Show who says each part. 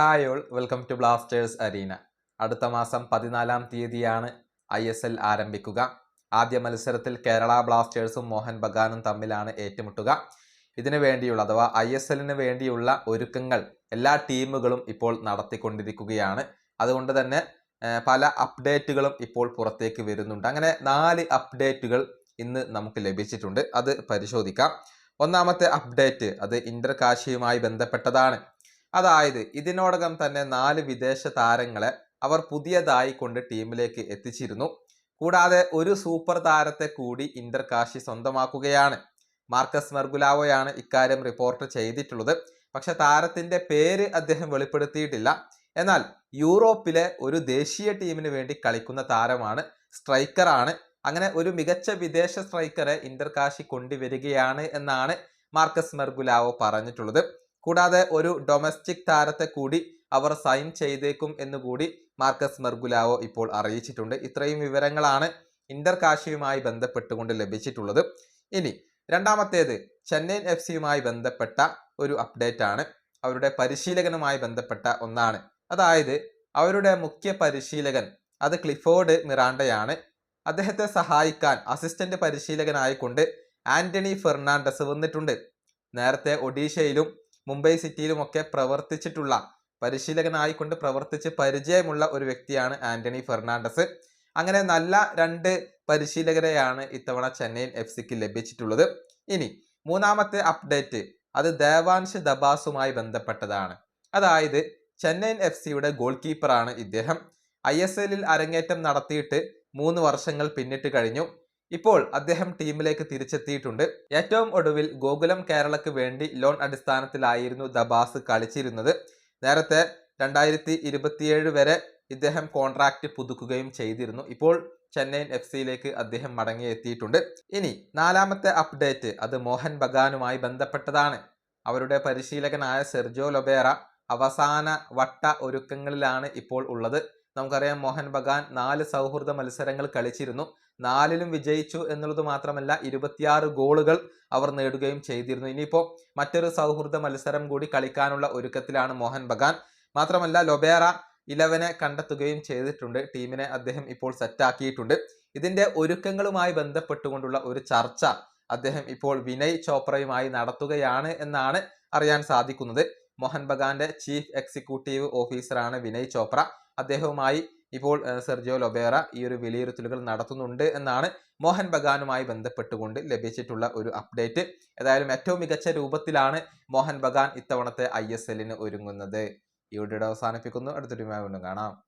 Speaker 1: Hi all welcome to Blasters arena. അടുത്ത മാസം പതിനാലാം തീയതിയാണ് ഐ എസ് എൽ ആരംഭിക്കുക. ആദ്യ മത്സരത്തിൽ കേരള ബ്ലാസ്റ്റേഴ്സും മോഹൻ ബഗാനും തമ്മിലാണ് ഏറ്റുമുട്ടുക. ഇതിനു വേണ്ടിയുള്ള അഥവാ ഐ എസ് എല്ലിന് വേണ്ടിയുള്ള ഒരുക്കങ്ങൾ എല്ലാ ടീമുകളും ഇപ്പോൾ നടത്തിക്കൊണ്ടിരിക്കുകയാണ്. അതുകൊണ്ട് തന്നെ പല അപ്ഡേറ്റുകളും ഇപ്പോൾ പുറത്തേക്ക് വരുന്നുണ്ട്. അങ്ങനെ നാല് അപ്ഡേറ്റുകൾ ഇന്ന് നമുക്ക് ലഭിച്ചിട്ടുണ്ട്. അത് പരിശോധിക്കാം. ഒന്നാമത്തെ അപ്ഡേറ്റ് അത് ഇന്റർ കാശിയുമായി ബന്ധപ്പെട്ടതാണ്. അതായത് ഇതിനോടകം തന്നെ നാല് വിദേശ താരങ്ങളെ അവർ പുതിയതായി കൊണ്ട് ടീമിലേക്ക് എത്തിച്ചിരുന്നു. കൂടാതെ ഒരു സൂപ്പർ താരത്തെ കൂടി ഇന്റർ കാശി സ്വന്തമാക്കുകയാണ്. മാർക്കസ് മെർഗുലാവോയാണ് ഇക്കാര്യം റിപ്പോർട്ട് ചെയ്തിട്ടുള്ളത്. പക്ഷെ താരത്തിന്റെ പേര് അദ്ദേഹം വെളിപ്പെടുത്തിയിട്ടില്ല. എന്നാൽ യൂറോപ്പിലെ ഒരു ദേശീയ ടീമിന് വേണ്ടി കളിക്കുന്ന താരമാണ് സ്ട്രൈക്കറാണ്. അങ്ങനെ ഒരു മികച്ച വിദേശ സ്ട്രൈക്കറെ ഇന്റർ കാശി കൊണ്ടുവരികയാണ് എന്നാണ് മാർക്കസ് മെർഗുലാവോ പറഞ്ഞിട്ടുള്ളത്. കൂടാതെ ഒരു ഡൊമസ്റ്റിക് താരത്തെ കൂടി അവർ സൈൻ ചെയ്തേക്കും എന്ന് കൂടി മാർക്കസ് മെർഗുലാവോ ഇപ്പോൾ അറിയിച്ചിട്ടുണ്ട്. ഇത്രയും വിവരങ്ങളാണ് ഇന്റർ കാശിയുമായി ബന്ധപ്പെട്ടുകൊണ്ട് ലഭിച്ചിട്ടുള്ളത്. ഇനി രണ്ടാമത്തേത് ചെന്നൈയിൻ എഫ് സിയുമായി ബന്ധപ്പെട്ട ഒരു അപ്ഡേറ്റ് ആണ്. അവരുടെ പരിശീലകനുമായി ബന്ധപ്പെട്ട ഒന്നാണ്. അതായത് അവരുടെ മുഖ്യ പരിശീലകൻ അത് ക്ലിഫോർഡ് മിറാണ്ടയാണ്. അദ്ദേഹത്തെ സഹായിക്കാൻ അസിസ്റ്റന്റ് പരിശീലകനായിക്കൊണ്ട് ആന്റണി ഫെർണാണ്ടസ് വന്നിട്ടുണ്ട്. നേരത്തെ ഒഡീഷയിലും മുംബൈ സിറ്റിയിലുമൊക്കെ പ്രവർത്തിച്ചിട്ടുള്ള പരിശീലകനായിക്കൊണ്ട് പ്രവർത്തിച്ച് പരിചയമുള്ള ഒരു വ്യക്തിയാണ് ആന്റണി ഫെർണാണ്ടസ്. അങ്ങനെ നല്ല രണ്ട് പരിശീലകരെയാണ് ഇത്തവണ ചെന്നൈയിൻ എഫ് സിക്ക് ലഭിച്ചിട്ടുള്ളത്. ഇനി മൂന്നാമത്തെ അപ്ഡേറ്റ് അത് ദേവാൻഷ് ദബാസുമായി ബന്ധപ്പെട്ടതാണ്. അതായത് ചെന്നൈയിൻ എഫ് സിയുടെ ഗോൾ കീപ്പറാണ് ഇദ്ദേഹം. ഐ എസ് എല്ലിൽ അരങ്ങേറ്റം നടത്തിയിട്ട് മൂന്ന് വർഷങ്ങൾ പിന്നിട്ട് കഴിഞ്ഞു. ഇപ്പോൾ അദ്ദേഹം ടീമിലേക്ക് തിരിച്ചെത്തിയിട്ടുണ്ട്. ഏറ്റവും ഒടുവിൽ ഗോകുലം കേരളക്ക് വേണ്ടി ലോൺ അടിസ്ഥാനത്തിലായിരുന്നു ദബാസ് കളിച്ചിരുന്നത്. നേരത്തെ രണ്ടായിരത്തി ഇരുപത്തിയേഴ് വരെ ഇദ്ദേഹം കോൺട്രാക്റ്റ് പുതുക്കുകയും ചെയ്തിരുന്നു. ഇപ്പോൾ ചെന്നൈയിൻ എഫ് സിയിലേക്ക് അദ്ദേഹം മടങ്ങിയെത്തിയിട്ടുണ്ട്. ഇനി നാലാമത്തെ അപ്ഡേറ്റ് അത് മോഹൻ ബഗാനുമായി ബന്ധപ്പെട്ടതാണ്. അവരുടെ പരിശീലകനായ സെർജോ ലൊബേറ അവസാന വട്ട ഒരുക്കങ്ങളിലാണ് ഇപ്പോൾ ഉള്ളത്. നമുക്കറിയാം മോഹൻ ബഗാൻ നാല് സൗഹൃദ മത്സരങ്ങൾ കളിച്ചിരുന്നു. നാലിലും വിജയിച്ചു എന്നുള്ളത് മാത്രമല്ല ഇരുപത്തിയാറ് ഗോളുകൾ അവർ നേടുകയും ചെയ്തിരുന്നു. ഇനിയിപ്പോൾ മറ്റൊരു സൗഹൃദ മത്സരം കൂടി കളിക്കാനുള്ള ഒരുക്കത്തിലാണ് മോഹൻ ബഗാൻ. മാത്രമല്ല ലൊബേറ ഇലവനെ കണ്ടെത്തുകയും ചെയ്തിട്ടുണ്ട്. ടീമിനെ അദ്ദേഹം ഇപ്പോൾ സെറ്റാക്കിയിട്ടുണ്ട് ഇതിന്റെ ഒരുക്കങ്ങളുമായി ബന്ധപ്പെട്ടുകൊണ്ടുള്ള ഒരു ചർച്ച അദ്ദേഹം ഇപ്പോൾ വിനയ് ചോപ്രയുമായി നടത്തുകയാണ് എന്നാണ് അറിയാൻ സാധിക്കുന്നത്. മോഹൻ ബഗാന്റെ ചീഫ് എക്സിക്യൂട്ടീവ് ഓഫീസറാണ് വിനയ് ചോപ്ര. അദ്ദേഹവുമായി ഇപ്പോൾ സെർജിയോ ലൊബേറ ഈ ഒരു വിലയിരുത്തലുകൾ നടത്തുന്നുണ്ട് എന്നാണ് മോഹൻ ബഗാനുമായി ബന്ധപ്പെട്ടുകൊണ്ട് ലഭിച്ചിട്ടുള്ള ഒരു അപ്ഡേറ്റ്. ഏതായാലും ഏറ്റവും മികച്ച രൂപത്തിലാണ് മോഹൻ ബഗാൻ ഇത്തവണത്തെ ഐ ഒരുങ്ങുന്നത്. ഈ വീഡിയോ അവസാനിപ്പിക്കുന്നു. അടുത്തൊരു വീണ്ടും കാണാം.